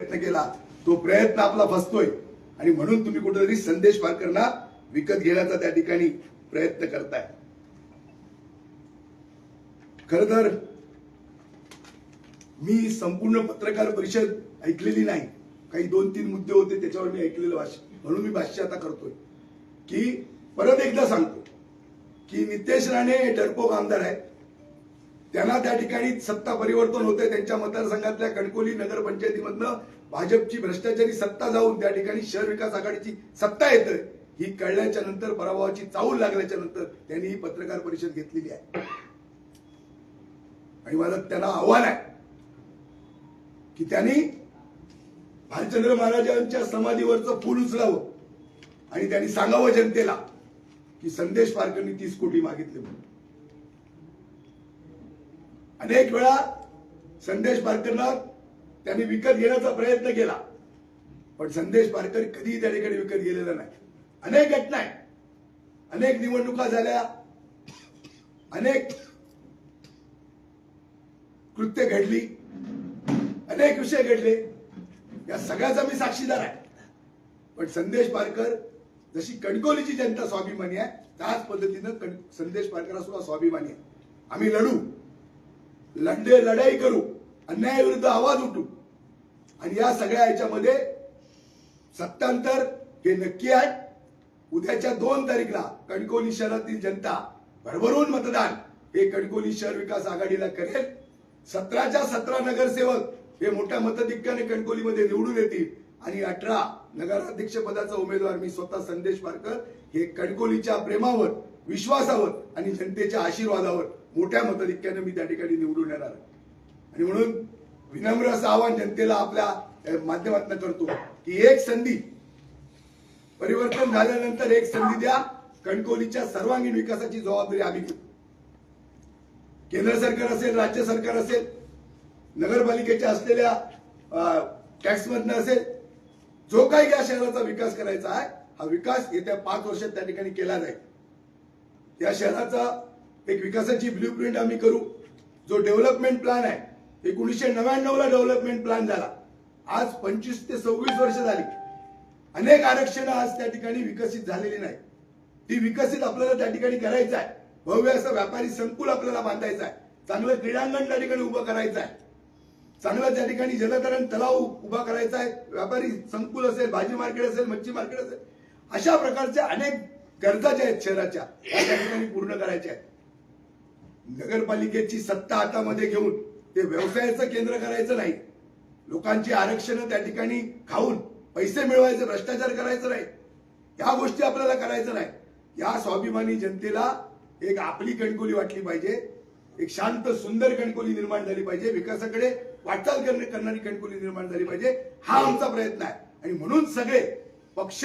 प्रयत्न केला. तो प्रयत्न आपला फसतोय आणि म्हणून तुम्ही कुठेतरी संदेश वारकरना विकत घेण्याचा त्या ठिकाणी प्रयत्न करताय. खर तर मी संपूर्ण पत्रकार परिषद ऐकलेली नाही. काही दोन तीन मुद्दे होते त्याच्यावर मी ऐकलेलं भाष्य म्हणून मी भाष्य आता करतोय. की परत एकदा सांगतो की नितेश राणे हे डरपोक आमदार आहे त्यांना त्या ठिकाणी सत्ता परिवर्तन होते त्यांच्या मतदारसंघातल्या कणकोली नगरपंचायतीमधनं भाजपची भ्रष्टाचारी सत्ता जाऊन त्या ठिकाणी शहर विकास आघाडीची सत्ता येते ही कळल्याच्या नंतर पराभवाची चाऊल लागल्याच्या नंतर त्यांनी ही पत्रकार परिषद घेतलेली आहे. आणि माझं त्यांना आव्हान आहे की त्यांनी भालचंद्र महाराजांच्या समाधीवरचं फूल उचलावं. आणि त्यांनी सांगावं जनतेला की संदेश पारकरनी तीस कोटी मागितले म्हणून. अनेक वेळा संदेश पारकरना त्यांनी विकत घेण्याचा प्रयत्न केला. पण संदेश पारकर कधीही त्या ठिकाणी विकत गेलेला नाही. अनेक घटना आहेत. अनेक निवडणुका झाल्या. अनेक कृत्य घडली. अनेक विषय घडले. या सगळ्याचा मी साक्षीदार आहे. पण संदेश पारकर जशी कणकोलीची जनता स्वाभिमानी आहे त्याच पद्धतीनं कण- संदेश पारकरला सुद्धा स्वाभिमानी आहे. आम्ही लढू. लढे लढाई करू अन्यायाविरुद्ध आवाज उठू. आणि या सगळ्या याच्यामध्ये सत्तांतर हे नक्की आहे उद्याच्या दोन तारीखला कणकोली शहरातील जनता भरभरून मतदान हे कणकोली शहर विकास आघाडीला करेल. सतराच्या सतरा नगरसेवक हे मोठ्या मतधिक्याने कणकोलीमध्ये निवडून येतील. आणि अठरा नगराध्यक्ष पदाचा उमेदवार मी स्वतः संदेश पारकर हे कणकोलीच्या प्रेमावर विश्वासावर आणि जनतेच्या आशीर्वादावर मोठ्या मतधिक्याने मी त्या ठिकाणी निवडून येणार आणि म्हणून विनम्र असं आव्हान जनतेला आपल्या माध्यमातून करतो की एक संधी परिवर्तन झाल्यानंतर एक संधी द्या. कणकोलीच्या सर्वांगीण विकासाची जबाबदारी आम्ही घेऊ. केंद्र सरकार असेल राज्य सरकार असेल नगरपालिकेच्या असलेल्या टॅक्समधनं असेल जो काही या शहराचा विकास करायचा आहे हा विकास येत्या पाच वर्षात त्या ठिकाणी केला जाईल. या शहराचा एक विकासाची ब्ल्यू प्रिंट आम्ही करू. जो डेव्हलपमेंट प्लॅन आहे एकोणीसशे नव्याण्णवला डेव्हलपमेंट प्लॅन झाला. आज पंचवीस ते सव्वीस वर्ष झाली. अनेक आरक्षणं आज त्या ठिकाणी विकसित झालेली नाही ती विकसित आपल्याला त्या ठिकाणी करायचं आहे. भव्य असं व्यापारी संकुल आपल्याला बांधायचं आहे. चांगलं क्रीडांगण त्या ठिकाणी उभं करायचं आहे. चांगलं त्या ठिकाणी जलतरण तलाव उभा करायचा आहे. व्यापारी संकुल असेल भाजी मार्केट असेल मच्छी मार्केट असेल अशा प्रकारच्या अनेक गरजा ज्या आहेत शहराच्या त्या ठिकाणी पूर्ण करायच्या आहेत. नगरपालिकेची सत्ता हातामध्ये घेऊन ते व्यवसायाचं केंद्र करायचं नाही. लोकांची आरक्षणं त्या ठिकाणी खाऊन पैसे मिळवायचे भ्रष्टाचार करायचं नाही. या गोष्टी आपल्याला करायचं नाही. या स्वाभिमानी जनतेला एक आपली कणकोली वाटली पाहिजे एक शांत सुंदर कणकोली निर्माण झाली पाहिजे विकासाकडे वाटचाल करणारी कणकोली निर्माण झाली पाहिजे हा आमचा प्रयत्न आहे. आणि म्हणून सगळे पक्ष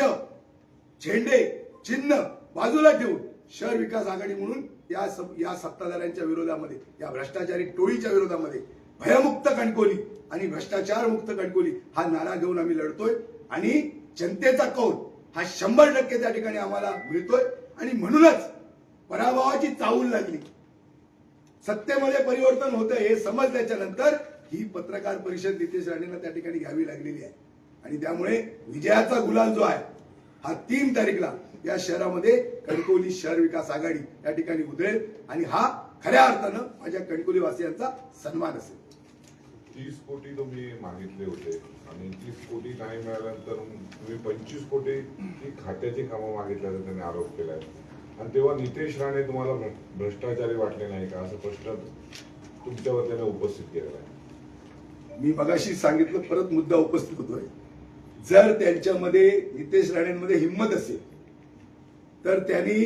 झेंडे चिन्ह बाजूला ठेवून शहर विकास आघाडी म्हणून या स- या सत्ताधाऱ्यांच्या विरोधामध्ये या भ्रष्टाचारी टोळीच्या विरोधामध्ये भयमुक्त कणकोली आणि भ्रष्टाचार मुक्त कणकोली हा नारा घेऊन आम्ही लढतोय आणि जनतेचा कौल हा शंभर टक्के त्या ठिकाणी आम्हाला मिळतोय. आणि म्हणूनच पराभवाची चाहूल लागली. सत्तेमध्ये परिवर्तन होतं हे समजल्याच्या नंतर ही पत्रकार परिषद नितेश राणेंना त्या ठिकाणी घ्यावी लागलेली आहे. आणि त्यामुळे विजयाचा गुलाल जो आहे हा तीन तारीखला या शहरामध्ये कणकोली शहर विकास आघाडी या ठिकाणी उधळेल आणि हा खऱ्या अर्थानं माझ्या कणकोली वासियांचा सन्मान असेल. तीस कोटी तुम्ही मागितले होते. आणि तीस कोटी नाही मिळाल्यानंतर तुम्ही पंचवीस कोटी ही खात्याची कामं मागितल्याचा त्यांनी आरोप केलाय. आणि तेव्हा नितेश राणे तुम्हाला भ्र- भ्रष्टाचारी वाटले नाही का? असं प्रश्न तुमच्यावर त्याने उपस्थित केलेला आहे. मी मगाशी सांगितलं परत मुद्दा उपस्थित होतोय. जर त्यांच्यामध्ये नितेश राणेंमध्ये हिंमत असेल तर त्यांनी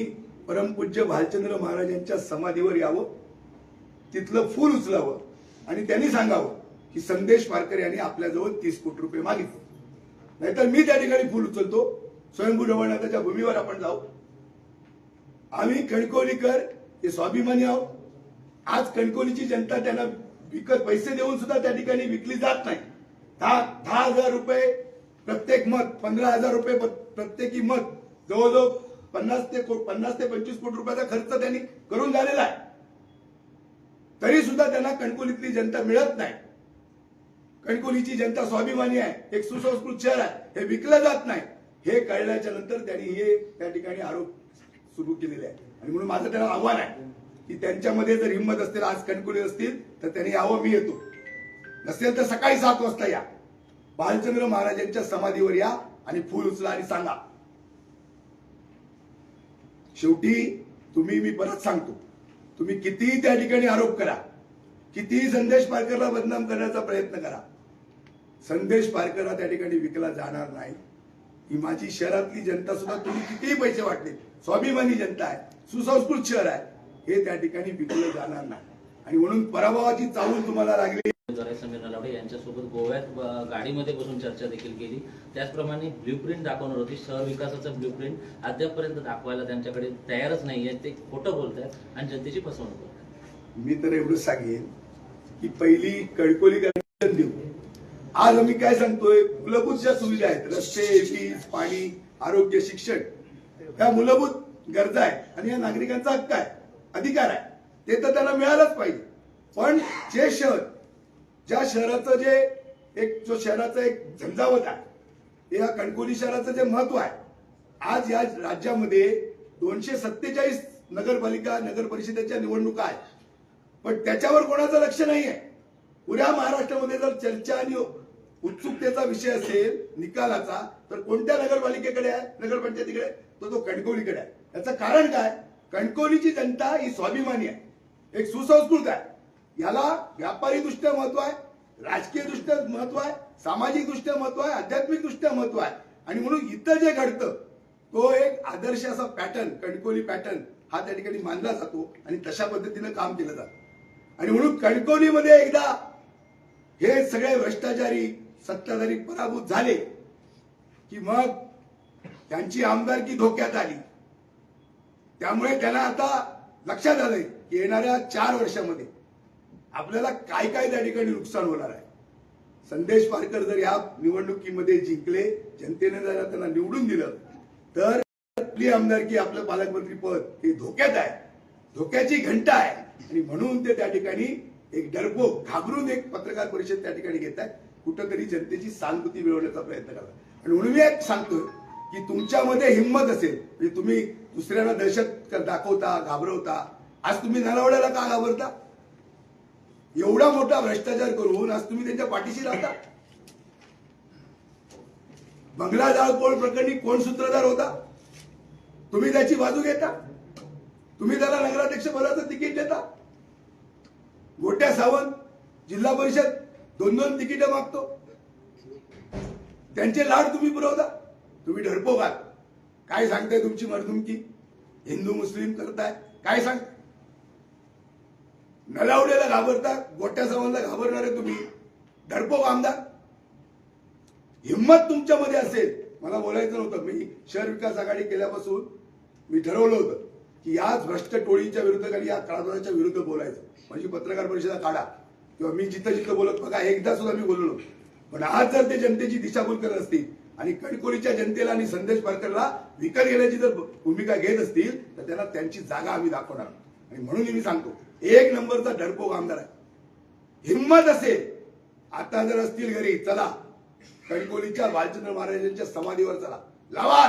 परमपूज्य भालचंद्र महाराजांच्या समाधीवर यावं तिथलं फूल उचलावं आणि त्यांनी सांगावं की संदेश पारकर यांनी आपल्याजवळ तीस कोटी रुपये मागितले. नाहीतर मी त्या ठिकाणी फूल उचलतो स्वयंभू रवळनाथाच्या भूमीवर आपण जाऊ. आम्ही कणकवलीकर हे स्वाभिमानी आहोत. आज कणकवलीची जनता त्यांना विकत पैसे देऊन सुद्धा त्या ठिकाणी विकली जात नाही. दहा दहा हजार रुपये प्रत्येक मत पंधरा हजार रुपये प्रत्येकी मत जवळजवळ पन्नास ते को- पन्नास ते पंचवीस कोटी रुपयाचा खर्च त्यांनी करून झालेला आहे. तरी सुद्धा त्यांना कणकोलीतली जनता मिळत नाही. कणकोलीची जनता स्वाभिमानी आहे एक सुसंस्कृत शहर आहे हे विकलं जात नाही. हे कळल्याच्या नंतर त्यांनी हे त्या ठिकाणी आरोप सुरू केलेले आहे आणि म्हणून माझं त्यांना आव्हान आहे की त्यांच्यामध्ये जर हिंमत असतील आज कणकोली असतील तर त्यांनी यावं मी येतो. नसेल तर सकाळी सात वाजता या. बालचंद्र महाराजांच्या समाधीवर या आणि फूल उचला आणि सांगा. शेवटी तुम्ही मी परत सांगतो. तुम्ही कितीही त्या ठिकाणी आरोप करा. कितीही संदेश पारकरला बदनाम करण्याचा प्रयत्न करा. संदेश पारकर हा त्या ठिकाणी विकला जाणार नाही. ही माझी शहरातली जनता सुद्धा तुम्ही कितीही पैसे वाटले. स्वाभिमानी जनता आहे. सुसंस्कृत शहर आहे. हे त्या ठिकाणी विकलं जाणार नाही. आणि म्हणून पराभवाची चावूल तुम्हाला लागली. उमेदवार समीर नलावडे यांच्यासोबत गोव्यात गाडीमध्ये बसून चर्चा देखील केली. त्याचप्रमाणे ब्ल्यूप्रिंट दाखवणार होती. शहर विकासाचं ब्ल्यूप्रिंट अद्यापपर्यंत दाखवायला त्यांच्याकडे तयारच नाहीये. ते खोटं बोलत आहेत आणि जनतेची फसवणूक करतात मी तर एवढं सांगेन की पहिली कळकोली देऊ. आज आम्ही काय सांगतोय? मूलभूत ज्या सुविधा आहेत रस्ते वीज पाणी आरोग्य शिक्षण ह्या मूलभूत गरजा आहेत. आणि या नागरिकांचा हक्क आहे अधिकार आहे. ते तर त्यांना मिळालंच पाहिजे. पण जे शहर ज्या शहराचं जे एक जो शहराचा एक झंझावत आहे या कणकोली शहराचं जे महत्त्व आहे आज या राज्यामध्ये दोनशे सत्तेचाळीस नगरपालिका नगर परिषदेच्या निवडणुका आहेत. पण त्याच्यावर कोणाचं लक्ष नाही आहे पुऱ्या महाराष्ट्रामध्ये जर चर्चा आणि उत्सुकतेचा विषय असेल निकालाचा तर कोणत्या नगरपालिकेकडे आहे? नगरपंचायतीकडे? तर तो कणकवलीकडे आहे. याचं कारण काय? कणकवलीची जनता ही स्वाभिमानी आहे. एक सुसंस्कृत आहे. याला व्यापारी दृष्ट्या महत्त्व आहे राजकीय दृष्ट्या महत्त्व आहे सामाजिक दृष्ट्या महत्त्व आहे आध्यात्मिक दृष्ट्या महत्त्व आहे. आणि म्हणून इथं जे घडतं तो एक आदर्श असा पॅटर्न कणकोली पॅटर्न हा त्या ठिकाणी मानला जातो आणि तशा पद्धतीनं काम केलं जातं. आणि म्हणून कणकोलीमध्ये एकदा हे सगळे भ्रष्टाचारी सत्ताधारी पराभूत झाले की मग त्यांची आमदारकी धोक्यात आली. त्यामुळे त्यांना आता लक्षात आलंय की येणाऱ्या चार वर्षामध्ये आपल्याला काय काय त्या ठिकाणी नुकसान होणार आहे? संदेश पारकर जर या निवडणुकीमध्ये जिंकले जनतेने जर त्यांना निवडून दिलं तर आपली आमदारकी आपलं पालकमंत्री पद हे धोक्यात आहे. धोक्याची घंटा आहे. आणि म्हणून ते त्या ठिकाणी एक डरपोक घाबरून एक पत्रकार परिषद त्या ठिकाणी घेत आहे कुठंतरी जनतेची सहानुभूती मिळवण्याचा प्रयत्न करतात. आणि म्हणून मी एक सांगतोय की तुमच्यामध्ये हिंमत असेल म्हणजे तुम्ही दुसऱ्यांना दहशत दाखवता घाबरवता आज तुम्ही नलावड्याला का घाबरता? एवढा मोठा भ्रष्टाचार करून आज तुम्ही त्यांच्या पाठीशी राहता? बंगला जाळपोळ प्रकरणी कोण सूत्रधार होता? तुम्ही त्याची बाजू घेता? तुम्ही त्याला नगराध्यक्ष पदाचं तिकीट देता? गोट्या सावंत जिल्हा परिषद दोन दोन तिकीट मागतो. त्यांचे लाड तुम्ही पुरवता? तुम्ही ढरपो काय सांगताय तुमची मरदुमकी हिंदू मुस्लिम करताय. काय सांगताय नलावडेला घाबरता गोट्या घाबरणार घाबरणारे तुम्ही. धडपो आमदार हिंमत तुमच्यामध्ये असेल. मला बोलायचं नव्हतं. मी शहर विकास आघाडी केल्यापासून मी ठरवलं होतं की याच भ्रष्ट टोळीच्या विरुद्ध आणि या कारभाराच्या विरुद्ध बोलायचं. म्हणजे पत्रकार परिषदा काढा. किंवा मी जिथं जिथं बोलत बघा एकदा सुद्धा मी बोललो पण आज जर ते जनतेची दिशाभूल करत असतील आणि कणकोलीच्या जनतेला आणि संदेश पारकरला विकत घेण्याची जर भूमिका घेत असतील तर त्यांना त्यांची जागा आम्ही दाखवणार. आणि म्हणून मी सांगतो एक नंबरचा डरपोक आमदार आहे. हिंमत असेल आता जर असतील घरी चला. कणकोलीच्या बालचंद्र महाराजांच्या समाधीवर चला. लावा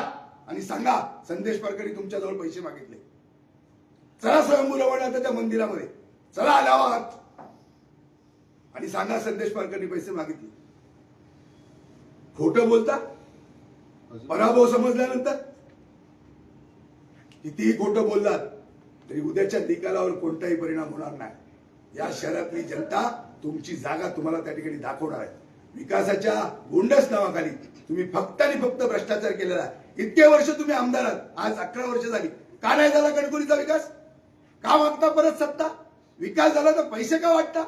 आणि सांगा संदेश पारकरी तुमच्याजवळ पैसे मागितले. चला स्वयंभू त्या मंदिरामध्ये. चला लावा. आणि सांगा संदेश पारकरनी पैसे मागितले. खोटं बोलता? पराभव समजल्यानंतर? कितीही खोटं बोललात तरी उद्याच्या निकालावर कोणताही परिणाम होणार नाही. या शहरातली जनता तुमची जागा तुम्हाला त्या ठिकाणी दाखवणार आहे. विकासाच्या गोंडस नावाखाली तुम्ही फक्त आणि फक्त भ्रष्टाचार केलेला आहे. इतके वर्ष तुम्ही आमदार आहात. आज अकरा वर्ष झाली. का नाही झाला कणकोलीचा विकास? का मागता परत सत्ता? विकास झाला तर पैसे का वाटता?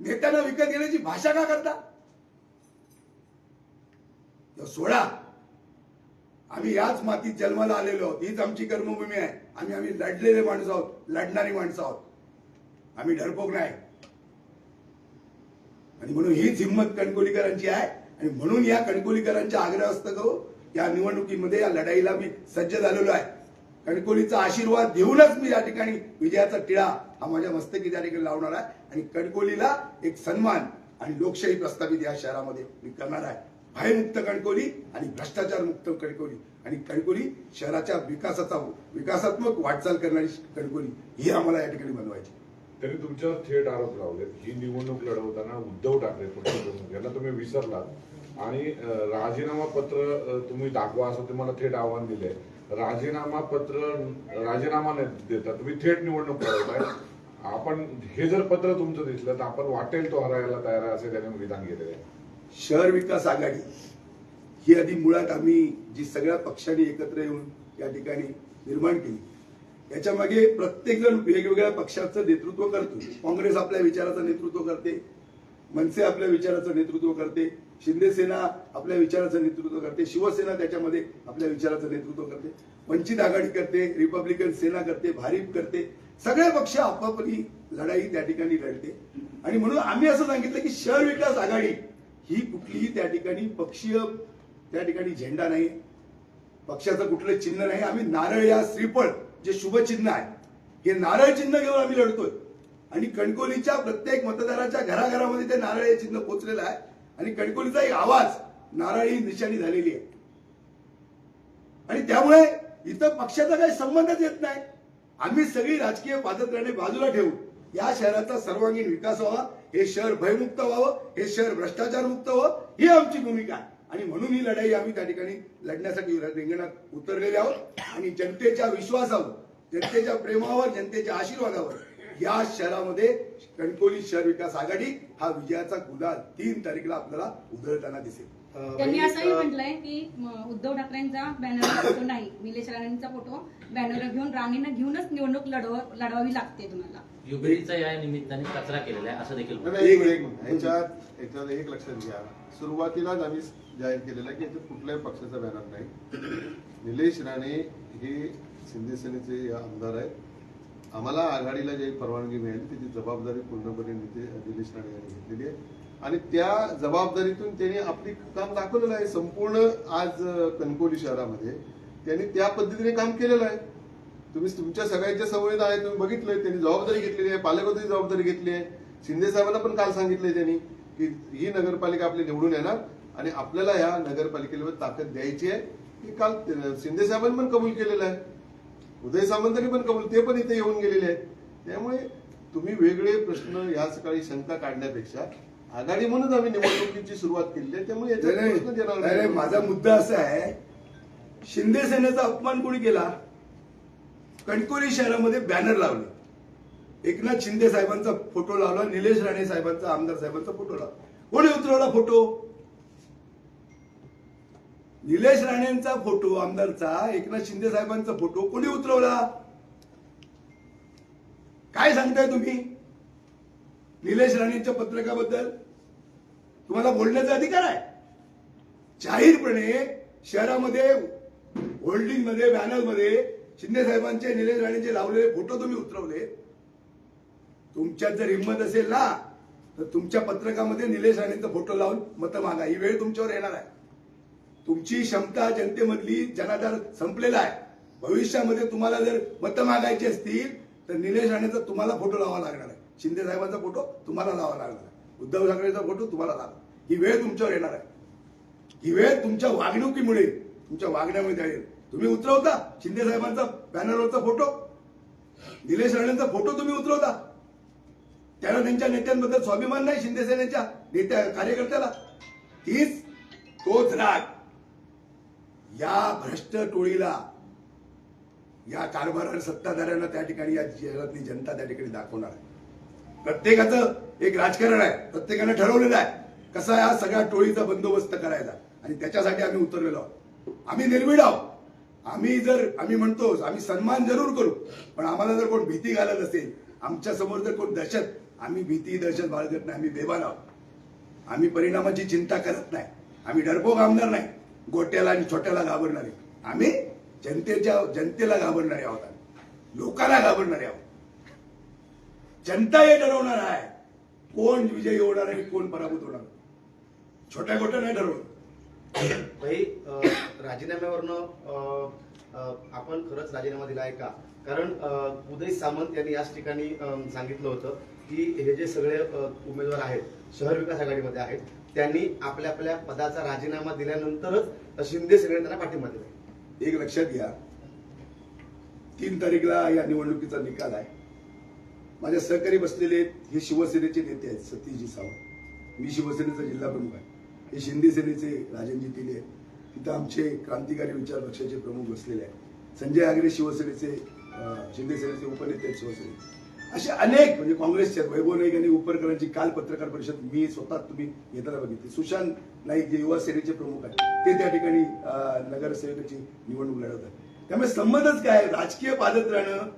नेत्यांना विकत घेण्याची भाषा का करता? सोळा सोडा. आम्ही याच मातीत जन्माला आलेलो आहोत. हीच आमची कर्मभूमी आहे. आम्ही आम्ही लढलेले माणसं आहोत लढणारी माणसं आहोत. आम्ही डरपोक नाही. आणि म्हणून हीच हिंमत कणकोलीकरांची आहे. आणि म्हणून या कणकोलीकरांच्या आग्रह असतं करू या निवडणुकीमध्ये या लढाईला मी सज्ज झालेलो आहे. कणकोलीचा आशीर्वाद देऊनच मी या ठिकाणी विजयाचा टिळा हा माझ्या मस्तकी त्या ठिकाणी लावणार आहे. आणि कणकोलीला एक सन्मान आणि लोकशाही प्रस्थापित या शहरामध्ये मी करणार आहे. भयमुक्त कणकोली आणि भ्रष्टाचार मुक्त कणकोली आणि कणकोली शहराच्या विकासाचा विकासात्मक वाटचाल करणारी कणकोली ही आम्हाला या ठिकाणी बनवायची. त्यांनी तुमच्यावर थेट आरोप लावलेत. ही निवडणूक लढवताना उद्धव ठाकरे पक्षप्रमुख यांना तुम्ही विसरलात. आणि राजीनामा पत्र तुम्ही दाखवा असं तुम्हाला थेट आव्हान दिले राजीनामा पत्र राजीनामा न देता. तुम्ही थेट निवडणूक लढवताय. आपण हे जर पत्र तुमचं दिसलं तर आपण वाटेल तो हरायला तयार असे त्याने विधान केलेले आहे. शहर विकास आघाडी ही आधी मुळात आम्ही जी सगळ्या पक्षांनी एकत्र येऊन या ठिकाणी निर्माण केली. याच्या मागे प्रत्येक जण वेगवेगळ्या पक्षाचं नेतृत्व करतो. काँग्रेस आपल्या विचाराचं नेतृत्व करते मनसे आपल्या विचाराचं नेतृत्व करते शिंदे सेना आपल्या विचाराचं नेतृत्व करते शिवसेना त्याच्यामध्ये आपल्या विचाराचं नेतृत्व करते वंचित आघाडी करते रिपब्लिकन सेना करते भारीप करते सगळे पक्ष आपापली लढाई त्या ठिकाणी लढते. आणि म्हणून आम्ही असं सांगितलं की शहर विकास आघाडी ही कुठलीही त्या ठिकाणी पक्षीय त्या ठिकाणी झेंडा नाही पक्षाचं कुठलं चिन्ह नाही. आम्ही नारळ या श्रीफळ जे शुभ चिन्ह आहे हे नारळ चिन्ह घेऊन आम्ही लढतोय. आणि कणकोलीच्या प्रत्येक मतदाराच्या घराघरामध्ये ते नारळ हे चिन्ह पोचलेलं आहे. आणि कणकोलीचा एक आवाज नारळ ही निशाणी झालेली आहे. आणि त्यामुळे इथं पक्षाचा काही संबंधच येत नाही. आम्ही सगळी राजकीय पादत्राणे बाजूला ठेवून या शहराचा सर्वांगीण विकास व्हावा. हे शहर भयमुक्त व्हावं हे शहर भ्रष्टाचार मुक्त व्हावं ही आमची भूमिका. आहे आणि म्हणून ही लढाई आम्ही त्या ठिकाणी लढण्यासाठी रिंगणात उतरलेले आहोत. आणि जनतेच्या विश्वासावर जनतेच्या प्रेमावर जनतेच्या आशीर्वादावर या शहरामध्ये कणकोली शहर विकास आघाडी हा विजयाचा गुलाल तीन तारीखला आपल्याला उधळताना दिसेल. त्यांनी असंही म्हटलंय की उद्धव ठाकरेंचा बॅनर फोटो नाही. निलेश राणेंचा फोटो. बॅनर घेऊन राणीनं घेऊनच निवडणूक लढव लढवावी लागते तुम्हाला. युबिडीचा या निमित्ताने कचरा केलेला आहे असं देखील एक. ह्याच्यात याच्यात एक लक्षात घ्या. सुरुवातीलाच आम्ही जाहीर केलेलं आहे की याच्यात कुठल्याही पक्षाचा बॅनर नाही. निलेश राणे हे शिंदे सेनेचे आमदार आहेत. आम्हाला आघाडीला जी परवानगी मिळाली त्याची जबाबदारी पूर्णपणे निते- निलेश राणे यांनी घेतलेली आहे. आणि त्या जबाबदारीतून त्यांनी आपली काम दाखवलेलं आहे. संपूर्ण आज अं, कणकवली शहरामध्ये त्यांनी त्या पद्धतीने काम केलेलं आहे. तुम्ही तुमच्या सगळ्यांच्या सवयीत आहे तुम्ही बघितलंय त्यांनी जबाबदारी घेतलेली आहे पालकमंत्री जबाबदारी घेतली आहे. शिंदे साहेबांना पण काल सांगितलंय त्यांनी की ही नगरपालिका आपली निवडून येणार आणि आपल्याला ह्या नगरपालिकेला ताकद द्यायची आहे. की काल शिंदे साहेबांनी पण कबूल केलेलं आहे. उदय सामंतांनी पण कबूल ते पण इथे येऊन गेलेले आहेत. त्यामुळे तुम्ही वेगळे प्रश्न या सकाळी शंका काढण्यापेक्षा आघाडी म्हणून आम्ही निवडणुकीची सुरुवात केलेली आहे त्यामुळे माझा मुद्दा असा आहे शिंदे सेनेचा अपमान कोणी केला? कणकोली शहरामध्ये बॅनर लावले. एकनाथ शिंदे साहेबांचा फोटो लावला निलेश राणे साहेबांचा आमदार साहेबांचा फोटो लावला. कोणी उतरवला फोटो निलेश राणेंचा फोटो आमदारचा एकनाथ शिंदे साहेबांचा फोटो कोणी उतरवला? काय सांगताय तुम्ही? निलेश राणेंच्या पत्रकाबद्दल? तुम्हाला बोलण्याचा अधिकार आहे. जाहीरपणे शहरामध्ये होल्डिंगमध्ये बॅनरमध्ये शिंदे साहेबांचे निलेश राणेचे लावलेले फोटो तुम्ही उतरवले. तुमच्यात जर हिंमत असेल ना तर तुमच्या पत्रकामध्ये निलेश राणेंचा फोटो लावून मतं मागा. ही वेळ तुमच्यावर येणार आहे. तुमची क्षमता जनतेमधली जनाधार संपलेला आहे. भविष्यामध्ये तुम्हाला जर मतं मागायची असतील तर निलेश राणेचा तुम्हाला फोटो लावावा लागणार आहे. शिंदे साहेबांचा फोटो तुम्हाला लावावा लागणार आहे. उद्धव ठाकरेचा फोटो तुम्हाला लावा ही वेळ तुमच्यावर येणार आहे. ही वेळ तुमच्या वागणुकीमुळे तुमच्या वागण्यामुळे येईल तुम्ही उतरवता. शिंदे साहेबांचा बॅनरवरचा फोटो निलेश राणेंचा फोटो तुम्ही उतरवता. त्याला त्यांच्या नेत्यांबद्दल स्वाभिमान नाही शिंदे सेनेच्या नेत्या कार्यकर्त्याला. तीच तोच राग. या भ्रष्ट टोळीला या कारभार सत्ताधाऱ्यांना त्या ठिकाणी या शहरातली जनता त्या ठिकाणी दाखवणार आहे. प्रत्येकाचं एक राजकारण आहे. प्रत्येकानं ठरवलेलं आहे. कसा या सगळ्या टोळीचा बंदोबस्त करायचा? आणि त्याच्यासाठी आम्ही उतरलेलो आहोत. आम्ही निर्भीड आहोत. आम्ही जर आम्ही म्हणतो आम्ही सन्मान जरूर करू पण आम्हाला जर कोण भीती घालत असेल आमच्यासमोर जर कोण दहशत आम्ही भीती दहशत बाळगत नाही आम्ही बेबान आहोत. आम्ही परिणामाची चिंता करत नाही. आम्ही डरपोक आमदार नाही. गोट्याला आणि छोट्याला घाबरणारे. आम्ही जनतेच्या जनतेला घाबरणारे आहोत आम्ही. लोकांना घाबरणारे आहोत. जनता हे ठरवणार आहे. कोण विजयी होणार आणि कोण पराभूत होणार? छोट्या गोट्या नाही ठरवत भाई राजीनाम्यावरनं आपण खरंच राजीनामा दिला आहे का? कारण उदय सामंत यांनी याच ठिकाणी सांगितलं होतं की हे जे सगळे उमेदवार आहेत शहर विकास आघाडीमध्ये आहेत त्यांनी आपल्या आपल्या पदाचा राजीनामा दिल्यानंतरच शिंदे सगळे त्यांना पाठिंबा दिला. एक लक्षात घ्या. तीन तारीखला या निवडणुकीचा निकाल आहे. माझ्या सहकारी बसलेले हे शिवसेनेचे नेते आहेत सतीशजी सावंत. मी शिवसेनेचा जिल्हा प्रमुख आहे. हे शिंदे सेनेचे राजनजी तिले आहेत. तिथं आमचे क्रांतिकारी विचार पक्षाचे प्रमुख बसलेले आहेत. संजय आगरे शिवसेनेचे शिंदे सेनेचे उपनेते आहेत शिवसेने असे अनेक म्हणजे काँग्रेसचे वैभव नाईक आणि उपरकरांची काल पत्रकार परिषद मी स्वतः तुम्ही येताना बघितली. सुशांत नाईक जे युवा सेनेचे प्रमुख आहेत ते त्या ठिकाणी नगरसेवकाची निवडणूक लढवतात त्यामुळे संबंधच काय आहे? राजकीय राहणं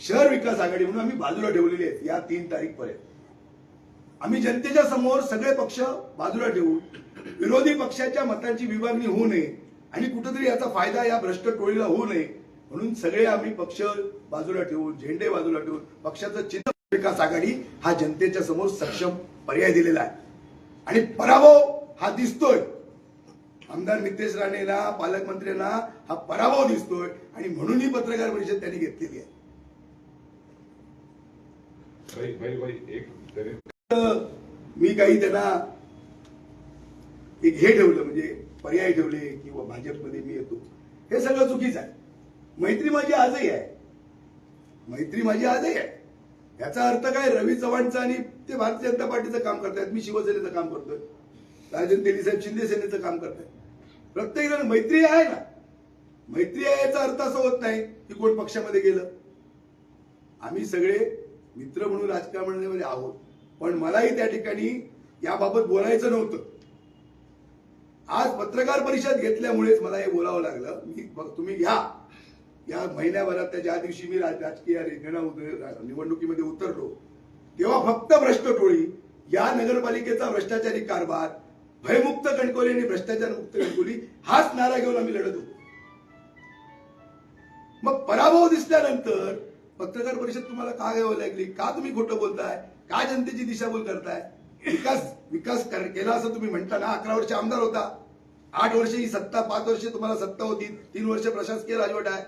शहर विकास आघाडी म्हणून आम्ही बाजूला ठेवलेली आहेत या तीन तारीख पर्यंत आम्ही जनतेच्या समोर सगळे पक्ष बाजूला ठेवून विरोधी पक्षाच्या मतांची विभागणी होऊ नये आणि कुठेतरी याचा फायदा या भ्रष्ट टोळीला होऊ नये. म्हणून सगळे आम्ही पक्ष बाजूला ठेवून झेंडे बाजूला ठेवून पक्षाचं चिन्ह विकास आघाडी हा जनतेच्या समोर सक्षम पर्याय दिलेला आहे. आणि पराभव हा दिसतोय. आमदार नितेश राणेला पालकमंत्र्यांना हा पराभव दिसतोय आणि म्हणून ही पत्रकार परिषद त्यांनी घेतलेली आहे. भाई भाई भाई एक तरी तर मी काही त्यांना एक हे ठेवलं म्हणजे पर्याय ठेवले किंवा भाजपमध्ये मी येतो. हे सगळं चुकीचं आहे. मैत्री माझी आजही आहे. मैत्री माझी आजही आहे. याचा अर्थ काय? रवी चव्हाणचा आणि ते भारतीय जनता पार्टीचं काम करतायत. मी शिवसेनेचं काम करतोय. राजन तेलीसाहेब शिंदे सेनेचं काम करतायत. प्रत्येक जण मैत्री आहे ना? मैत्री आहे याचा अर्थ असं होत नाही की कोण पक्षामध्ये गेलं. आम्ही सगळे मित्र म्हणून राजकारणामध्ये आहोत. पण मलाही त्या ठिकाणी याबाबत बोलायचं नव्हतं. आज पत्रकार परिषद घेतल्यामुळेच मला हे बोलावं लागलं. मी बघ- तुम्ही घ्या. या महिन्याभरात त्या ज्या दिवशी मी राज- राजकीय निवडणुकीमध्ये उतरलो तेव्हा फक्त भ्रष्ट टोळी या नगरपालिकेचा भ्रष्टाचारी कारभार भयमुक्त कणकोली आणि भ्रष्टाचार मुक्त कणकोली हाच नारा घेऊन आम्ही लढत होतो. मग पराभव दिसल्यानंतर पत्रकार परिषद तुम्हाला का घ्यावं लागली? का तुम्ही खोटं बोलताय? का जनतेची दिशाभूल करताय? विकास विकास केला असं तुम्ही म्हणता ना? अकरा वर्ष आमदार होता. आठ वर्ष ही सत्ता पाच वर्ष तुम्हाला सत्ता होती तीन वर्ष प्रशासकीय राजवट आहे.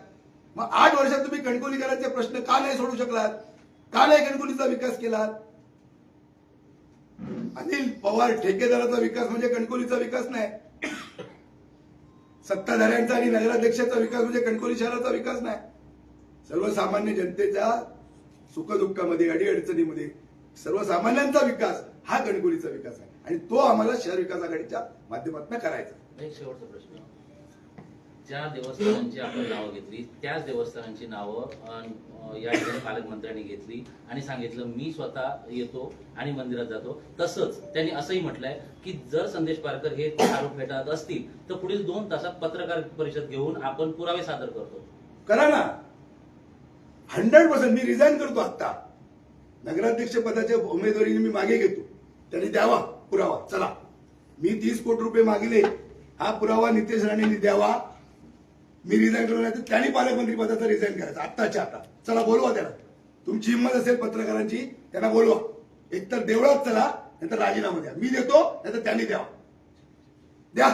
मग आठ वर्षात तुम्ही कणकोलीकरांचे प्रश्न का नाही सोडू शकलात? का नाही कणकोलीचा विकास केलात? अनिल पवार ठेकेदाराचा विकास म्हणजे कणकोलीचा विकास नाही. सत्ताधाऱ्यांचा आणि नगराध्यक्षाचा विकास म्हणजे कणकोली शहराचा विकास नाही. सर्वसामान्य जनतेच्या सुखदुःखामध्ये अडीअडचणीमध्ये सर्वसामान्यांचा विकास हा कणकोलीचा विकास आहे. आणि तो आम्हाला शहर विकास आघाडीच्या माध्यमातून करायचा. एक शेवटचा प्रश्न. ज्या देवस्थानांची आपण नावं घेतली त्याच देवस्थानांची नावं या ठिकाणी पालकमंत्र्यांनी घेतली आणि सांगितलं मी स्वतः येतो आणि मंदिरात जातो. तसंच त्यांनी असंही म्हटलंय की जर संदेश पारकर हे आरोप फेटाळत असतील तर पुढील दोन तासात पत्रकार परिषद घेऊन आपण पुरावे सादर करतो. करा ना. हंड्रेड पर्सेंट मी रिझाईन करतो आता नगराध्यक्ष पदाच्या उमेदवारीने मी मागे घेतो. त्यांनी द्यावा. पुरावा. चला. मी तीस कोटी रुपये मागले. हा पुरावा नितेश राणेंनी द्यावा. मी रिझाईन करून नाही त्यांनी पालकमंत्री पदाचा रिझाईन करायचा. आत्ताच्या आता. चला बोलवा त्याला. तुमची हिंमत असेल पत्रकारांची त्यांना बोलवा. एकतर देवळात चला नाहीतर राजीनामा द्या. मी देतो नाहीतर त्यांनी द्यावा. द्या.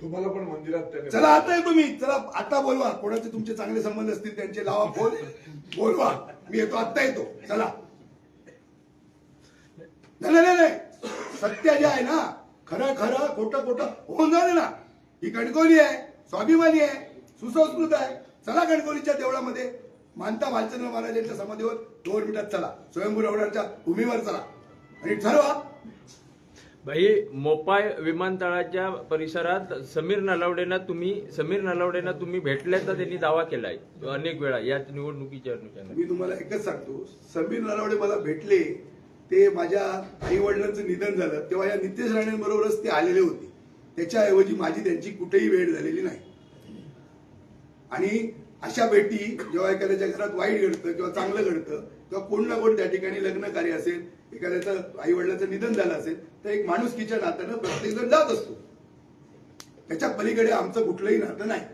तुम्हाला पण मंदिरात चला आता येतो मी. चला आता बोलवा. कोणाचे तुमचे चांगले संबंध असतील त्यांचे लावा फोन. बोलवा. मी येतो आता येतो. चला. नाही नाही. सत्य जे आहे ना खरं खरं खोटं खोटं होऊन जाऊ दे ना. ही कणकवली आहे स्वाभिमानी आहे सुसंस्कृत आहे. चला कणकवलीच्या देवळामध्ये. मानता भालचंद्र महाराजांच्या समाधीवर दोन मिनिटात चला. स्वयंभू रवडाच्या भूमीवर चला. आणि ठरवा. भाई मोपाय विमानतळाच्या परिसरात समीर नलावडेंना तुम्ही समीर नलावडेंना तुम्ही भेटल्याचा त्यांनी दावा केलाय. अनेक वेळा या निवडणुकीच्या मी तुम्हाला एकच सांगतो. समीर नलावडे मला भेटले ते माझ्या आई वडिलांचं निधन झालं. तेव्हा या नितेश राणेंबरोबरच ते आलेले होते. त्याच्याऐवजी माझी त्यांची कुठेही वेळ झालेली नाही. आणि अशा भेटी जेव्हा एखाद्याच्या घरात वाईट घडतं किंवा चांगलं घडतं किंवा कोण ना कोण त्या ठिकाणी लग्न कार्य असेल एखाद्याचं आई वडिलांचं निधन झालं असेल तर एक माणुसकीच्या नात्यानं प्रत्येक जण जात असतो. त्याच्या पलीकडे आमचं कुठलंही नातं नाही.